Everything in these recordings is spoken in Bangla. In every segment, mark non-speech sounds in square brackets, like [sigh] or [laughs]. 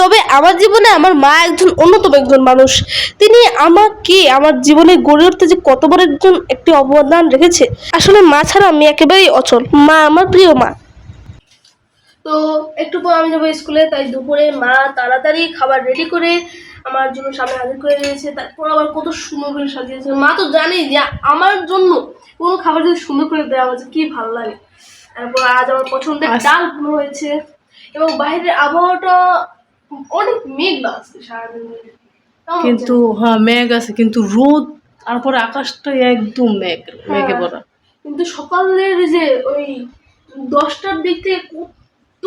তবে আমার জীবনে আমার মা একজন অন্যতম একজন মানুষ। তিনি আমাকে আমার জীবনে গড়ে উঠতে যে কত বড় একজন একটি অবদান রেখেছে আসলে মা ছাড়া আমি একেবারেই অচল। মা আমার প্রিয় মা। তো একটু পর আমি যাব স্কুলে তাই দুপুরে মা তাড়াতাড়ি খাবার রেডি করে আমার জন্য সামনে হাজির করে দিয়েছে। তারপর আবার কত সুন্দর করে সাজিয়েছে। মা তো জানেই যে আমার জন্য কোনো খাবার যদি সুন্দর করে দেওয়া হয়েছে কি ভালো লাগে। তারপর আজ আমার পছন্দের আজ- ডাল ভুনো হয়েছে। এবং বাইরের আবহাওয়াটা অনেক মেঘলা আছে সারাদিন কিন্তু হ্যাঁ মেঘ আছে কিন্তু রোদ তারপরে আকাশটা একদম মেঘ মেঘে হ্যাঁ। ভরা। কিন্তু সকালের যে ওই দশটার দিক থেকে কত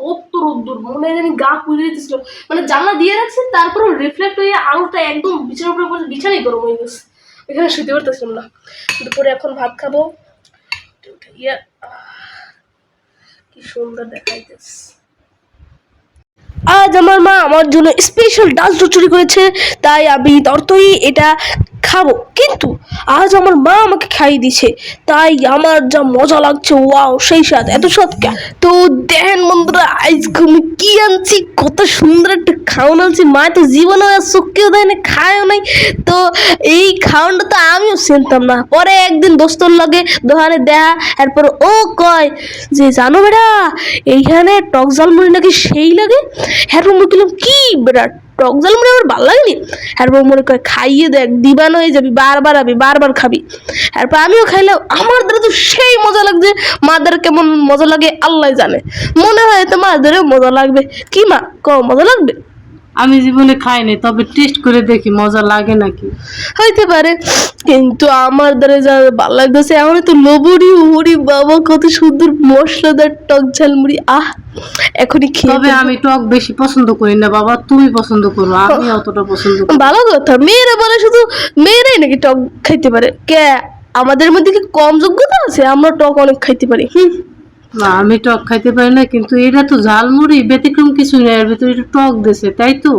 কত রোদ্দুর মনে হয় জানি গা পুড়ে দিতেছিল। মানে জানলা দিয়ে রাখছে তারপরে রিফ্লেক্ট হয়ে আলোটা একদম বিছানার উপরে পড়ে বিছানাই গরম হয়ে গেছে। এখানে শুতে পারতেছিলাম না। দুপুরে এখন ভাত খাব। ইয়া কি সুন্দর দেখাইতেছে। আজ আমার মা আমার জন্য স্পেশাল ডান্স চুরি করেছে তাই আমি ততই এটা খাব। কিন্তু আজ আমার মা আমাকে খাইয়ে দিছে তাই আমার যা মজা লাগছে, ওয়াও, সেই স্বাদ। এত স্বাদ তো দেখেন বন্ধুরা, আজকে আমি কি আনছি? কত সুন্দর একটা খাওয়ান আনছি। মা তো জীবনে চোখকেও দেয় না খায়ও নাই। তো এই খাওয়ানটা তো আমিও চিনতাম না। পরে একদিন দোস্তর লাগে দোকানে দেখা এরপর ও কয় যে, জানো বেটা এইখানে টক ঝালমুড়ি নাকি সেই লাগে? হ্যাঁ করলাম কি বেটা টক ঝালমুড়ি আমার ভালো লাগেনি? এরপর মনে করে খাইয়ে দেখ, দিবান হয়ে যাবি, বারবার আবি, বারবার খাবি। এরপর আমিও খাইলাম। আমার দ্বারা তো সেই মজা লাগছে, মাদের কেমন মজা লাগে, আল্লাহ জানে। মনে হয় তো মাদেরও মজা লাগবে। কি মা? ক মজা লাগবে? আমি জীবনে খাইনি তবে টেস্ট করে দেখি মজা লাগে নাকি? হইতে পারে কিন্তু আমার দ্বারা যা ভালো লাগতেছে এমন তো লবড়ি উড়ি বাবা কত সুন্দর মশলাদার টক ঝালমুড়ি আহ এখনই খেয়ে তবে আমি টক বেশি পছন্দ করি না বাবা তুমি পছন্দ করো আমি অতটা পছন্দ করি ভালো কথা মেয়েরা বলে শুধু মেয়েরাই নাকি টক খাইতে পারে? কে আমাদের মধ্যে কি কম যোগ্যতা আছে? আমরা টক অনেক খাইতে পারি হুম। না আমি টক খাইতে পারি না কিন্তু এটা তো ঝালমুড়ি ব্যতিক্রম কিছু নেই এর ভিতরে একটু টক দিছে তাই তো?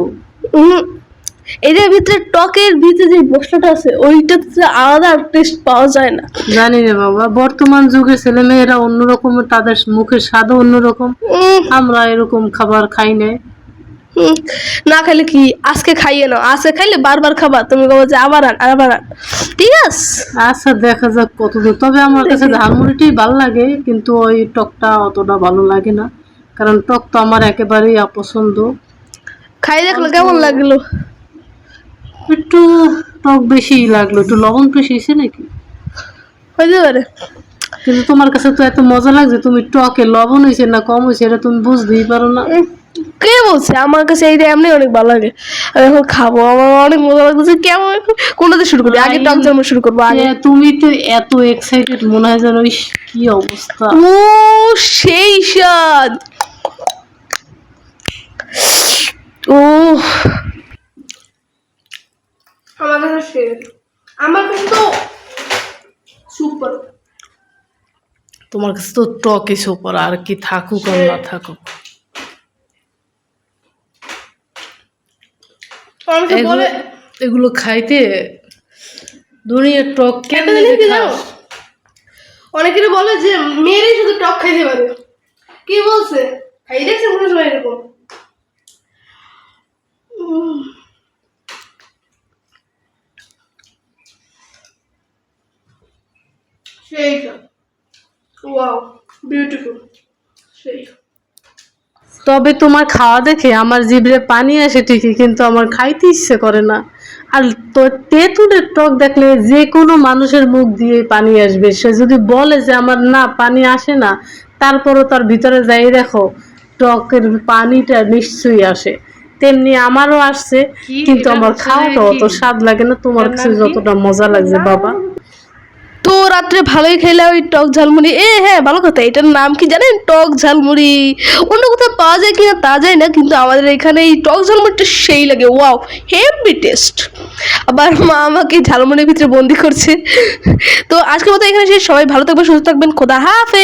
এটার ভিতরে টকের ভিতরে যে মশলাটা আছে ওইটাতে আলাদা টেস্ট পাওয়া যায় না। জানি না বাবা বর্তমান যুগের ছেলে মেয়েরা অন্যরকম তাদের মুখের স্বাদও অন্যরকম। আমরা এরকম খাবার খাই না না খাইলে কি? আজকে খাইয়ে নাও। আজকে খাইলে বারবার খাবা। তুমি বলো যে আবার আন আবার আন। ঠিক আছে? আচ্ছা দেখা যাক কতদূর তবে আমার কাছে [laughs] ঝালমুড়িটাই ভালো লাগে কিন্তু ওই টকটা অতটা ভালো লাগে না। কারণ টক তো আমার একেবারেই অপছন্দ। খাই দেখল কেমন লাগল? একটু টক বেশি লাগল। একটু লবণ বেশি হয়েছে নাকি? হইতে পারে। কিন্তু তোমার কাছে তো এত মজা লাগছে। তুমি টকে লবণ হয়েছে না কম হয়েছে এটা তুমি বুঝতেই পারো না। কে বলছে? আমার কাছে এইটা এমনি অনেক ভালো লাগে। আমি এখন খাব। আমার অনেক মজা লাগতেছে। কেমন কোনটা শুরু করবি? আগে টক জামা শুরু করব আগে। তুমি তো এত এক্সাইটেড মনে হয় যেন কি অবস্থা। ও সেই স্বাদ। ও। আমার কাছে আমার কাছে তো সুপার তোমার কাছে তো টকে সুপার আর কি থাকুক আর না থাকুক। এগুলো খাইতে দুনিয়ার টক কেন অনেকের বলে যে মেয়েরাই শুধু টক খাইতে পারে। কি বলছে? খাই দেখছেন কোনো সময় এরকম। উম। সেই ওয়াও বিউটিফুল সেই তবে তোমার খাওয়া দেখে আমার জিভে পানি আসে ঠিকই কিন্তু আমার খাইতে ইচ্ছে করে না। আর তো তেঁতুলের টক দেখলে যে কোনো মানুষের মুখ দিয়ে পানি আসবে। সে যদি বলে যে আমার না পানি আসে না তারপরও তার ভিতরে যাই দেখো টকের পানিটা নিশ্চয়ই আসে। তেমনি আমারও আসছে কিন্তু আমার খাওয়াটা অত স্বাদ লাগে না। তোমার কাছে যতটা মজা লাগছে বাবা। তো রাত্রে ভালোই খেলে ওই টক ঝালমুড়ি। এ হ্যাঁ ভালো কথা, এটার নাম কি জানেন? টক ঝালমুড়ি। অন্য কোথাও পাওয়া যায় কিনা তা যায় না, কিন্তু আমাদের এখানে এই টক ঝালমুড়িটা সেই লাগে, ওয়াও, হেভি টেস্ট। আবার মা আমাকে ঝালমুড়ির ভিতরে বন্দি করছে। তো আজকের মতো এখানে সবাই ভালো থাকবেন, সুস্থ থাকবেন, খোদা হাফে